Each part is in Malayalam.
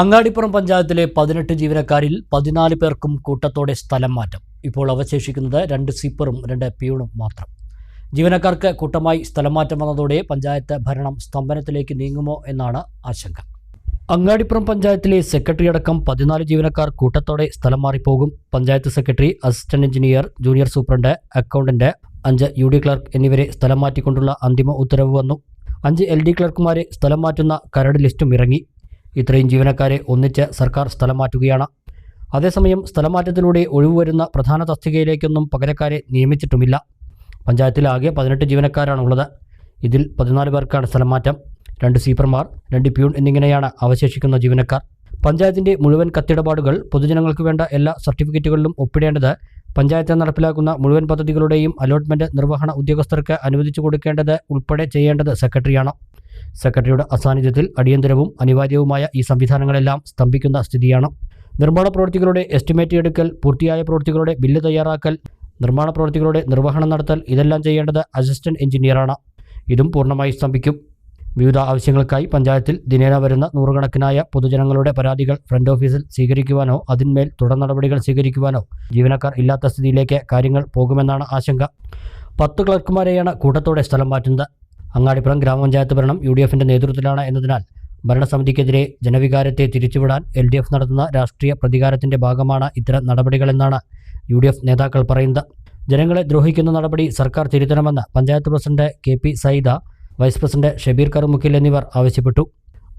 അങ്ങാടിപ്പുറം പഞ്ചായത്തിലെ പതിനെട്ട് ജീവനക്കാരിൽ പതിനാല് പേർക്കും കൂട്ടത്തോടെ സ്ഥലം മാറ്റം. ഇപ്പോൾ അവശേഷിക്കുന്നത് രണ്ട് സീപ്പറും രണ്ട് പ്യൂണും മാത്രം. ജീവനക്കാർക്ക് കൂട്ടമായി സ്ഥലം മാറ്റം വന്നതോടെ പഞ്ചായത്ത് ഭരണം സ്തംഭനത്തിലേക്ക് നീങ്ങുമോ എന്നാണ് ആശങ്ക. അങ്ങാടിപ്പുറം പഞ്ചായത്തിലെ സെക്രട്ടറി അടക്കം പതിനാല് ജീവനക്കാർ കൂട്ടത്തോടെ സ്ഥലം മാറിപ്പോകും. Panchayat secretary assistant engineer junior superintendent accountant അഞ്ച് യു ഡി ക്ലർക്ക് എന്നിവരെ സ്ഥലം മാറ്റിക്കൊണ്ടുള്ള അന്തിമ ഉത്തരവ് വന്നു. അഞ്ച് എൽ ഡി ക്ലർക്കുമാരെ സ്ഥലം മാറ്റുന്ന കരട് ലിസ്റ്റും ഇറങ്ങി. ഇത്രയും ജീവനക്കാരെ ഒന്നിച്ച് സർക്കാർ സ്ഥലം മാറ്റുകയാണ്. അതേസമയം സ്ഥലമാറ്റത്തിലൂടെ ഒഴിവുവരുന്ന ഒഴിവ് വരുന്ന പ്രധാന തസ്തികയിലേക്കൊന്നും പകരക്കാരെ നിയമിച്ചിട്ടുമില്ല. പഞ്ചായത്തിലാകെ പതിനെട്ട് ജീവനക്കാരാണുള്ളത്. ഇതിൽ പതിനാല് പേർക്കാണ് സ്ഥലമാറ്റം. രണ്ട് സീപ്പർമാർ രണ്ട് പ്യൂൺ എന്നിങ്ങനെയാണ് അവശേഷിക്കുന്ന ജീവനക്കാർ. പഞ്ചായത്തിന്റെ മുഴുവൻ കത്തിടപാടുകൾ പൊതുജനങ്ങൾക്ക് വേണ്ട എല്ലാ സർട്ടിഫിക്കറ്റുകളിലും ഒപ്പിടേണ്ടത് പഞ്ചായത്ത് നടപ്പിലാക്കുന്ന മുഴുവൻ പദ്ധതികളുടെയും അലോട്ട്മെന്റ് നിർവഹണ ഉദ്യോഗസ്ഥർക്ക് അനുവദിച്ചു കൊടുക്കേണ്ടത് ഉൾപ്പെടെ ചെയ്യേണ്ടത് സെക്രട്ടറിയാണ്. സെക്രട്ടറിയുടെ അസാന്നിധ്യത്തിൽ അടിയന്തരവും അനിവാര്യവുമായ ഈ സംവിധാനങ്ങളെല്ലാം സ്തംഭിക്കുന്ന സ്ഥിതിയാണ്. നിർമ്മാണ പ്രവൃത്തികളുടെ എസ്റ്റിമേറ്റ് എടുക്കൽ പൂർത്തിയായ പ്രവൃത്തികളുടെ ബില്ല് തയ്യാറാക്കൽ നിർമ്മാണ പ്രവൃത്തികളുടെ നിർവഹണം നടത്തൽ ഇതെല്ലാം ചെയ്യേണ്ടത് അസിസ്റ്റന്റ് എഞ്ചിനീയറാണ്. ഇതും പൂർണമായി സ്തംഭിക്കും. വിവിധ ആവശ്യങ്ങൾക്കായി പഞ്ചായത്തിൽ ദിനേന വരുന്ന നൂറുകണക്കിനായ പൊതുജനങ്ങളുടെ പരാതികൾ ഫ്രണ്ട് ഓഫീസിൽ സ്വീകരിക്കുവാനോ അതിന്മേൽ തുടർ നടപടികൾ സ്വീകരിക്കുവാനോ ജീവനക്കാർ ഇല്ലാത്ത സ്ഥിതിയിലേക്ക് കാര്യങ്ങൾ പോകുമെന്നാണ് ആശങ്ക. പത്ത് ക്ലർക്കുമാരെയാണ് കൂട്ടത്തോടെ സ്ഥലം മാറ്റുന്നത്. അങ്ങാടിപ്പുറം ഗ്രാമപഞ്ചായത്ത് ഭരണം യു ഡി എഫിന്റെ നേതൃത്വത്തിലാണ് എന്നതിനാൽ ഭരണസമിതിക്കെതിരെ ജനവികാരത്തെ തിരിച്ചുവിടാൻ എൽ ഡി എഫ് നടത്തുന്ന രാഷ്ട്രീയ പ്രതികാരത്തിന്റെ ഭാഗമാണ് ഇത്തരം നടപടികളെന്നാണ് യു ഡി എഫ് നേതാക്കൾ പറയുന്നത്. ജനങ്ങളെ ദ്രോഹിക്കുന്ന നടപടി സർക്കാർ തിരുത്തണമെന്ന് panchayat president K P Saida vice president Shabeer കറുമുക്കിൽ എന്നിവർ ആവശ്യപ്പെട്ടു.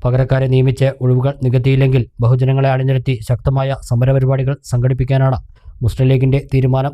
പകരക്കാരെ നിയമിച്ച് ഒഴിവുകൾ നികത്തിയില്ലെങ്കിൽ ബഹുജനങ്ങളെ അണിനിരത്തി ശക്തമായ സമരപരിപാടികൾ സംഘടിപ്പിക്കാനാണ് മുസ്ലിം ലീഗിന്റെ തീരുമാനം.